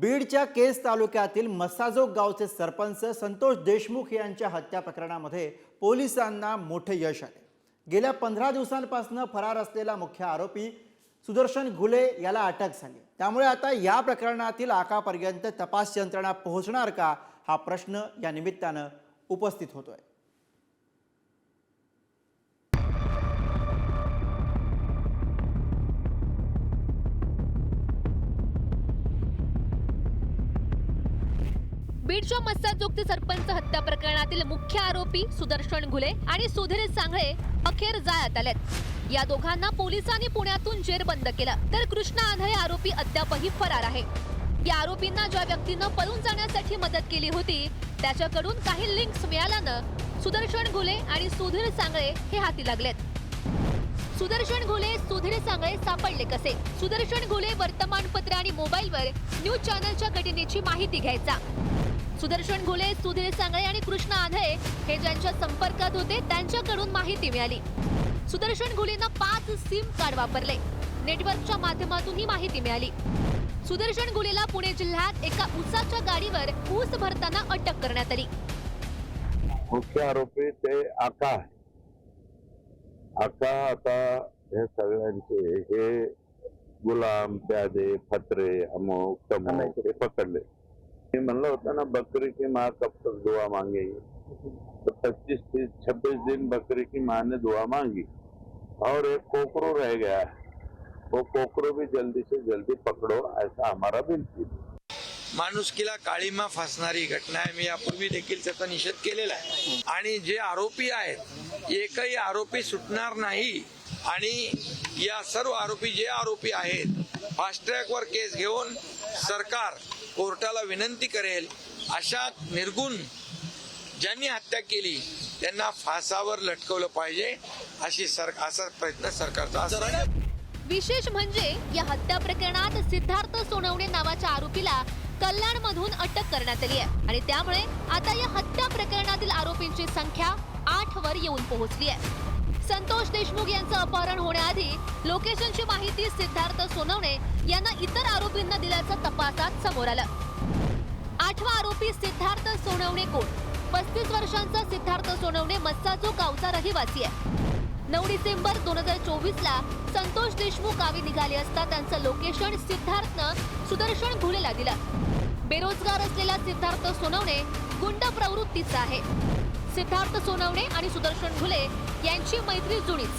बीडच्या केस तालुक्यातील मसाजोग गावचे सरपंच संतोष देशमुख यांच्या हत्या प्रकरणामध्ये पोलिसांना मोठे यश आले. गेल्या पंधरा दिवसांपासून फरार असलेला मुख्य आरोपी सुदर्शन घुले याला अटक झाली. त्यामुळे आता या प्रकरणातील आकापर्यंत तपास यंत्रणा पोहोचणार का हा प्रश्न या निमित्तानं उपस्थित होतोय. बीडच्या मस्साजोगते सरपंच हत्या प्रकरणातील मुख्य आरोपी सुदर्शन घुले आणि सुधीर सांगळे अखेर जाळ्यात आलेत. या दोघांना पोलिसांनी पुण्यातून जेरबंद केलं तर कृष्णा आंधळे आरोपी अद्यापही फरार आहे. या आरोपींना ज्या व्यक्तीनं पळून जाण्यासाठी मदत केली होती त्याच्याकडून काही लिंक्स मिळाल्यानं सुदर्शन घुले आणि सुधीर सांगळे हे हाती लागलेत. सुदर्शन घोले सुधीर सांगळे सापडले कसे? सुदर्शन घोले वर्तमानपत्र आणि मोबाईलवर न्यूज चॅनलच्या घटनेची माहिती घ्यायचा. सुदर्शन घोले सुधीर सांगळे आणि कृष्ण आधळे हे ज्यांच्या संपर्कात होते त्यांच्याकडून माहिती मिळाली. सुदर्शन घोलेनं पाच सिम कार्ड वापरले. नेटवर्कच्या माध्यमातून ही माहिती मिळाली. सुदर्शन घोलेला पुणे जिल्ह्यात एका ऊसाच्या गाडीवर ऊस भरताना अटक करण्यात आली. मुख्य आरोपी ते आका आका आता हे सगळ्यांचे हे गुलाम प्यादे फत्रे अमुक तमुक हे पकडले. मी म्हणलं होतं ना बकरी की माँ कब तक दुआ मांगेगी? तो पच्चीस तीस छब्बीस दिन बकरी की माँ ने दुआ मांगी। और एक कोकरो रह गया वो कोकरो भी जल्दी से जल्दी पकड़ो ऐसा हमारा विनती माणुसकीला काळीमा फासणारी घटना आहे. मी यापूर्वी देखील त्याचा निषेध केलेला आहे. आणि जे आरोपी आहेत एकही आरोपी सुटणार नाही. आणि या सर्व आरोपी जे आरोपी आहेत फास्ट ट्रॅकवर केस घेऊन सरकार कोर्टाला विनंती करेल अशा निर्गुण ज्यांनी हत्या केली त्यांना फासावर लटकवलं पाहिजे अशी सर असा प्रयत्न सरकारचा विशेष म्हणजे या हत्या प्रकरणात सिद्धार्थ सोनवणे नावाच्या आरोपीला कल्याण मधून अटक करण्यात आली आहे. आणि त्यामुळे आता या हत्या प्रकरणातील आरोपींची संख्या आठ वर येऊन पोहोचली आहे. संतोष देशमुख यांचं अपहरण होण्याआधी लोकेशनची माहिती सिद्धार्थ सोनवणे यांना इतर आरोपींना दिल्याचं तपासात समोर आलं. आठवा आरोपी सिद्धार्थ सोनवणे कोण? पस्तीस वर्षांचा सिद्धार्थ सोनवणे मस्साजो गावचा रहिवासी आहे. नऊ डिसेंबर दोन हजार चोवीस ला संतोष देशमुख गावी निघाले असता त्यांचं लोकेशन सिद्धार्थनं सुदर्शन घुलेला दिलं. बेरोजगार असलेला सिद्धार्थ सोनवणे गुंड प्रवृत्तीचा आहे. सिद्धार्थ सोनवणे आणि सुदर्शन घुले यांची मैत्री जुळीच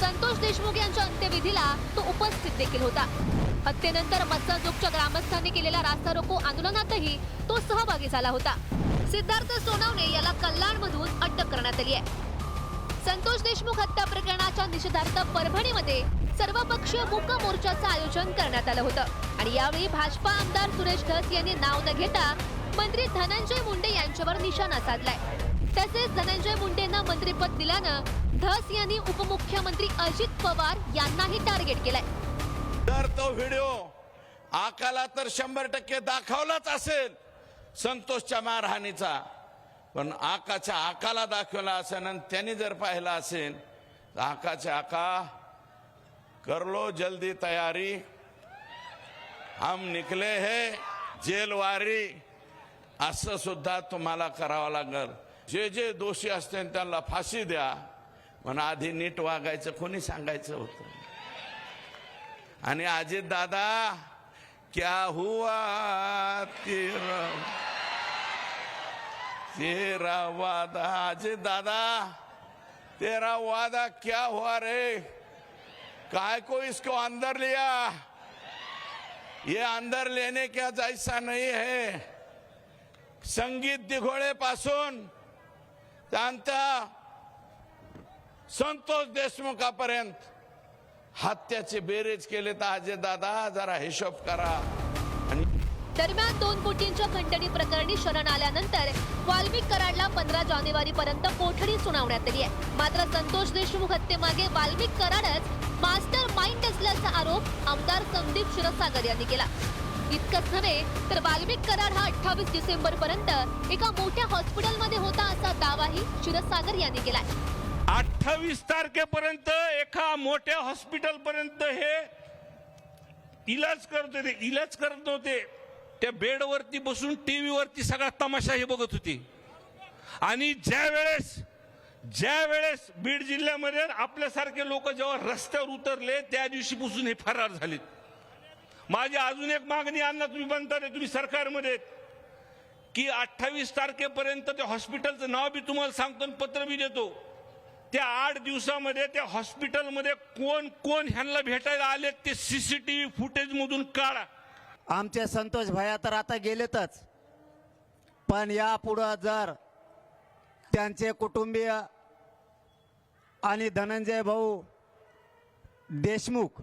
संतोष देशमुख यांच्या अंत्यविधीला तो उपस्थित देखील होता. हत्येनंतर मत्साजोगच्या ग्रामस्थांनी केलेल्या रास्ता रोको आंदोलनातही तो सहभागी झाला होता. सिद्धार्थ सोनवणे याला कल्याणमधून अटक करण्यात आली आहे. संतोष देशमुख हत्या प्रकरणाच्या निषेधार्थ परभणीमध्ये सर्वपक्षीय मूक मोर्चाचं आयोजन करण्यात आलं होतं. आणि यावेळी भाजपा आमदार सुरेश धस यांनी नाव न घेता मंत्री धनंजय मुंडे यांच्यावर निशाणा साधलाय. तसेच धनंजय मुंडेंना मंत्रिपद दिल्यानं धस यांनी उपमुख्यमंत्री अजित पवार यांनाही टार्गेट केलाय. तर तो व्हिडिओ आकाला तर शंभर टक्के दाखवलाच असेल संतोषच्या मारहाणीचा. पण आकाच्या आकाला दाखवला असेल आणि त्यांनी जर पाहिला असेल तर आकाच्या आका करलो जल्दी तयारी. हम निकले हे जेलवारी असं सुद्धा तुम्हाला करावं लागल. जे जे दोषी असते त्यांना फाशी द्या. पण आधी नीट वागायचं कोणी सांगायचं होतं? आणि अजित दादा क्या हुआ तेरा? तेरा वादा अजित दादा तेरा वादा क्या हुआ रे? काय को इसको अंदर लिया? ये अंदर लेने का जायसा नहीं है? संगीत दिघोळे पासून त्यांचा संतोष देशमुखापर्यंत हत्याचे बेरेज केले तर अजय दादा जरा हिशोब करा. आणि दरम्यान दोन कोटींच्या खंडणी प्रकरणी शरण आल्यानंतर वाल्मिक कराडला पंधरा जानेवारी पर्यंत कोठडी सुनावण्यात आली आहे. मात्र संतोष देशमुख हत्येमागे वाल्मिक कराडच मास्टर माइंड असल्याचा आरोप आमदार संदीप क्षीरसागर यांनी केला. इतकंच नव्हे तर वाल्मिक करार हा अठ्ठावीस डिसेंबर पर्यंत एका मोठ्या हॉस्पिटलमध्ये होता असा दावाही क्षीरसागर यांनी केलाय. अठ्ठावीस तारखेपर्यंत एका मोठ्या हॉस्पिटल पर्यंत हे इलाज करत होते इलाज करत होते त्या बेडवरती बसून टीव्हीवरती सगळा तमाशा हे बघत होती. आणि ज्या वेळेस ज्या वेळेस बीड जिल्ह्यामध्ये आपल्यासारखे लोक जेव्हा रस्त्यावर उतरले त्या दिवशीपासून हे फरार झालेत. माझी अजून एक मागणी अण्णा तुम्ही बनता तुम्ही सरकारमध्ये की अठ्ठावीस तारखेपर्यंत त्या हॉस्पिटलचं नाव बी तुम्हाला सांगतो आणि पत्र बी देतो. त्या आठ दिवसामध्ये त्या हॉस्पिटलमध्ये कोण कोण ह्यांना भेटायला आले ते सीसीटीव्ही फुटेज मधून काढा. आमचे संतोष भया तर आता गेलेतच. पण यापुढं जर त्यांचे कुटुंबीय आणि धनंजय भाऊ देशमुख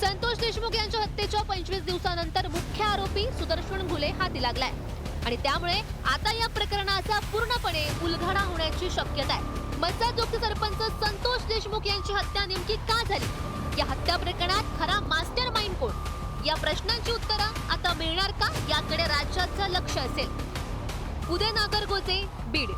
संतोष देशमुख यांच्या हत्येच्या पंचवीस दिवसानंतर मुख्य आरोपी सुदर्शन घुले हाती लागलाय. आणि त्यामुळे आता या प्रकरणाचा पूर्णपणे उलघडा होण्याची शक्यता आहे. मस्साजोगचे सरपंच संतोष देशमुख यांची हत्या नेमकी का झाली? या हत्या प्रकरणात खरा मास्टर माइंड कोण? या प्रश्नांची उत्तरं आता मिळणार का? याकडे राज्याचं लक्ष असेल. उदय नागरगोजे बीड.